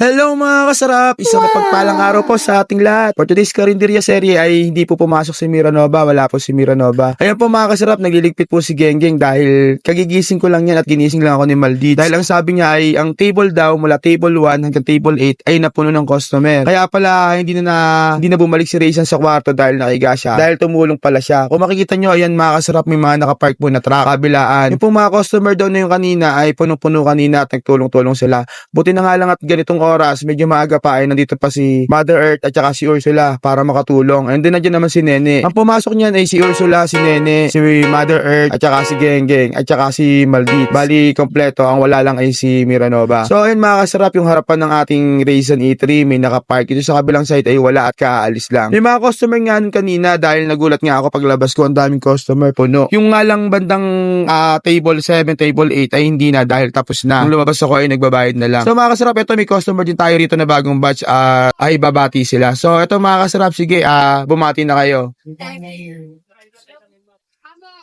Hello mga kasarap! Isang mapagpalang araw po sa ating lahat. For today's Karinderya serie ay hindi po pumasok si Miranova. Wala po si Miranova. Ayan po mga kasarap, nagliligpit po si Genggeng dahil kagigising ko lang yan at ginising lang ako ni Maldi. Dahil ang sabi niya ay ang table daw mula table 1 hanggang table 8 ay napuno ng customer. Kaya pala hindi na, na hindi na bumalik si Raysan sa kwarto dahil nakiga siya. Dahil tumulong pala siya. Kung makikita nyo, ayan mga kasarap, may mga nakapark po na truck kabilaan. Yung po mga customer daw na yung kanina ay punong-puno kanina at nagtulong-tulong sila. Buti na nga lang at ganitong oras, medyo maaga pa ay nandito pa si Mother Earth at saka si Ursula para makatulong. And then nandiyan naman si Nene. Ang pumasok niyan ay si Ursula, si Nene, si Mother Earth at saka si Genggeng at saka si Maldit. Bali, kompleto. Ang wala lang ay si Miranova. So ayun mga kasarap yung harapan ng ating Raisin E3. May nakapark. Ito sa kabilang side ay wala at kaalis lang. Yung mga customer nga kanina dahil nagulat nga ako paglabas ko ang daming customer puno. Yung nga lang bandang ah, table 7, table 8 ay hindi na dahil tapos na. Nung lumabas ako ay nagbabayad na lang. So mga kasarap, ito may customer din tayo rito na bagong batch at ay babati sila. So ito mga kasarap, sige, ah bumati na kayo.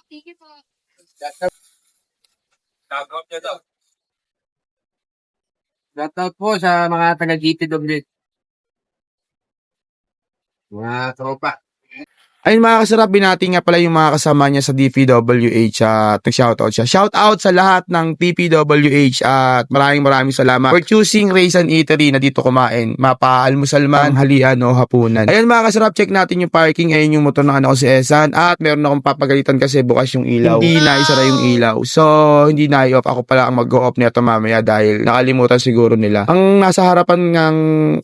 Thank you po. Nyo to. Shoutout po sa mga taga-GTW. Mga tropa. Ayun mga kasarap, binati nga pala yung mga kasama niya sa DPWH at nag-shoutout siya. Shoutout sa lahat ng DPWH at maraming maraming salamat for choosing Raisin Eatery na dito kumain. Mapa-almusal man, halian o hapunan. Ayun mga kasarap, check natin yung parking. Ayun yung motor ng anak ko si Esan at meron akong papagalitan kasi bukas yung ilaw. Hindi na isara yung ilaw. So, hindi na i-off. Ako pala ang mag-off nito mamaya dahil nakalimutan siguro nila. Ang nasa harapan ng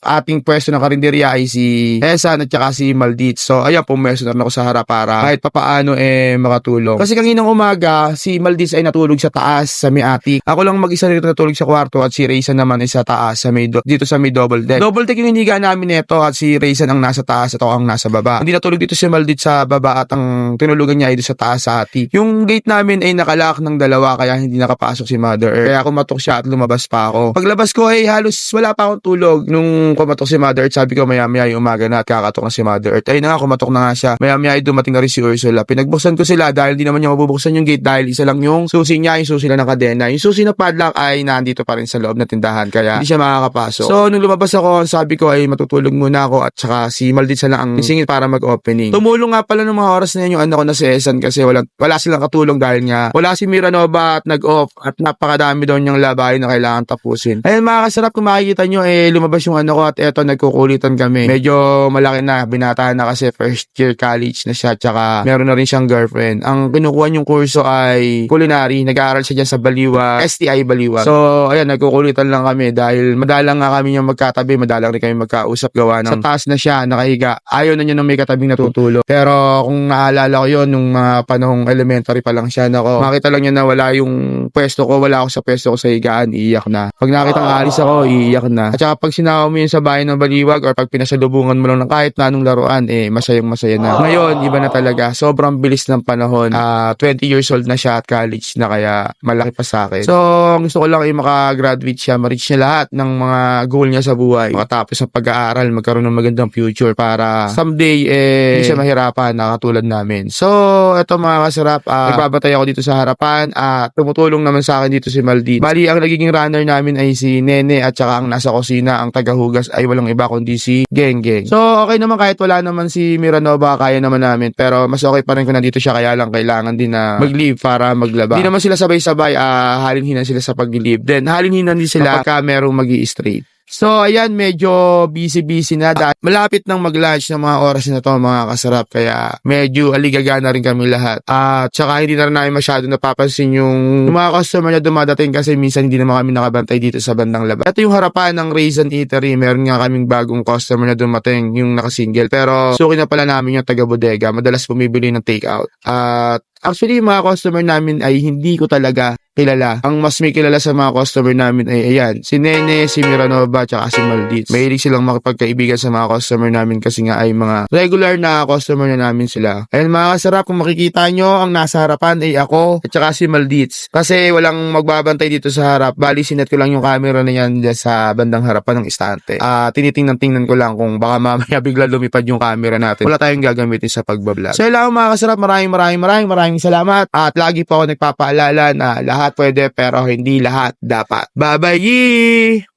ating pwesto ng karinderya ay si Esan at saka si Maldit. So, ayan, pumwesto na rin ako sa harap para kahit papaano eh makatulong. Kasi kaninang umaga, si Maldis ay natulog sa taas sa may attic. Ako lang mag-isa rito natulog sa kwarto at si Raysan naman ay sa taas sa may dito sa may double deck. Double deck yung hiniga namin nito at si Raysan ang nasa taas at ako ang nasa baba. Hindi natulog dito si Maldit sa baba at ang tinulugan niya ay dito sa taas sa attic. Yung gate namin ay nakalock ng dalawa kaya hindi nakapasok si Mother Earth. Kaya kumatok siya at lumabas pa ako. Paglabas ko ay halos wala pa akong tulog nung kumatok si Mother Earth. Sabi ko maya maya yung umaga na at kakatok na si Mother Earth. Ay na nga, kumatok na nga siya. Maya maya ay dumating na rin si Ursula. Pinagbuksan ko sila dahil di naman niya mabubuksan yung gate dahil isa lang yung susi niya, yung susi lang ng kadena. Yung susi na padlock ay nandito pa rin sa loob na tindahan kaya hindi siya makakapasok. So nung lumabas ako, sabi ko ay matutulog muna ako at saka si Maldit lang ang singit para mag-opening. Tumulong nga pala ng mga oras na yun yung anak ko na si Esan kasi wala, wala silang katulong dahil nga wala si Miranova at nag-off at napakadami daw niyang labahin na kailangan tapusin. Ayun mga kasarap kung makikita nyo eh lumabas yung ano ko at eto nagkukulitan kami. Medyo malaki na, binata na kasi first year college na siya tsaka meron na rin siyang girlfriend. Ang kinukuha niyong kurso ay culinary. Nag-aaral siya dyan sa Baliwa, STI Baliwa. So ayan, nagkukulitan lang kami dahil madalang nga kami yung magkatabi, madalang rin kami magkausap gawa ng sa taas na siya, nakahiga. Ayaw na niya nung may katabing natutulog. Pero kung naalala ko yon nung mga panahong elementary pa lang siya, nako, makita lang niya na wala yung pwesto ko, wala ako sa pwesto ko sa higaan, iiyak na. Pag nakita ng alis ako, iiyak na. At saka pag sinawa mo yun sa bahay ng baliwag or pag pinasalubungan mo lang ng kahit na anong laruan, eh, masayang masaya na. Ngayon, iba na talaga. Sobrang bilis ng panahon. Ah, 20 years old na siya at college na kaya malaki pa sa akin. So, gusto ko lang ay makagraduate siya, ma-reach niya lahat ng mga goal niya sa buhay. Makatapos ng pag-aaral, magkaroon ng magandang future para someday, eh, hindi siya mahirapan na katulad namin. So, eto mga kasarap, ah, nagbabatay ako dito sa harapan at tumutulong naman sa akin dito si Maldit. Bali, ang nagiging runner namin ay si Nene at saka ang nasa kusina, ang tagahugas ay walang iba kundi si Geng Geng. So, okay naman kahit wala naman si Miranova, kaya naman namin. Pero mas okay pa rin kung nandito siya, kaya lang kailangan din na mag-leave para maglaba. Hindi naman sila sabay-sabay, ah, halin-hinan sila sa pag-leave. Then, halin-hinan din sila kapag merong mag straight So, ayan, medyo busy-busy na dahil malapit nang mag-lunch ng mga oras na to, mga kasarap. Kaya, medyo aligagana rin kami lahat. At, saka hindi na rin namin masyado napapansin yung, yung mga customer na dumadating kasi minsan hindi naman kami nakabantay dito sa bandang labas. Ito yung harapan ng Raisin Eatery. Meron nga kaming bagong customer na dumating, yung nakasingle. Pero, suki na pala namin yung taga-bodega. Madalas bumibili ng takeout. At, Actually, yung mga customer namin ay hindi ko talaga kilala. Ang mas may kilala sa mga customer namin ay ayan, si Nene, si Miranova, tsaka si Maldit. Mahilig silang makipagkaibigan sa mga customer namin kasi nga ay mga regular na customer na namin sila. Ayan mga kasarap, kung makikita nyo, ang nasa harapan ay ako at tsaka si Maldits. Kasi walang magbabantay dito sa harap. Bali, sinet ko lang yung camera na yan sa bandang harapan ng istante. Ah, tinitingnan-tingnan ko lang kung baka mamaya bigla lumipad yung camera natin. Wala tayong gagamitin sa pagbablog. So, lang mga kasarap, maraming maraming maraming maraming salamat. At lagi po ako nagpapaalala na lahat pwede pero hindi lahat dapat. Bye-bye!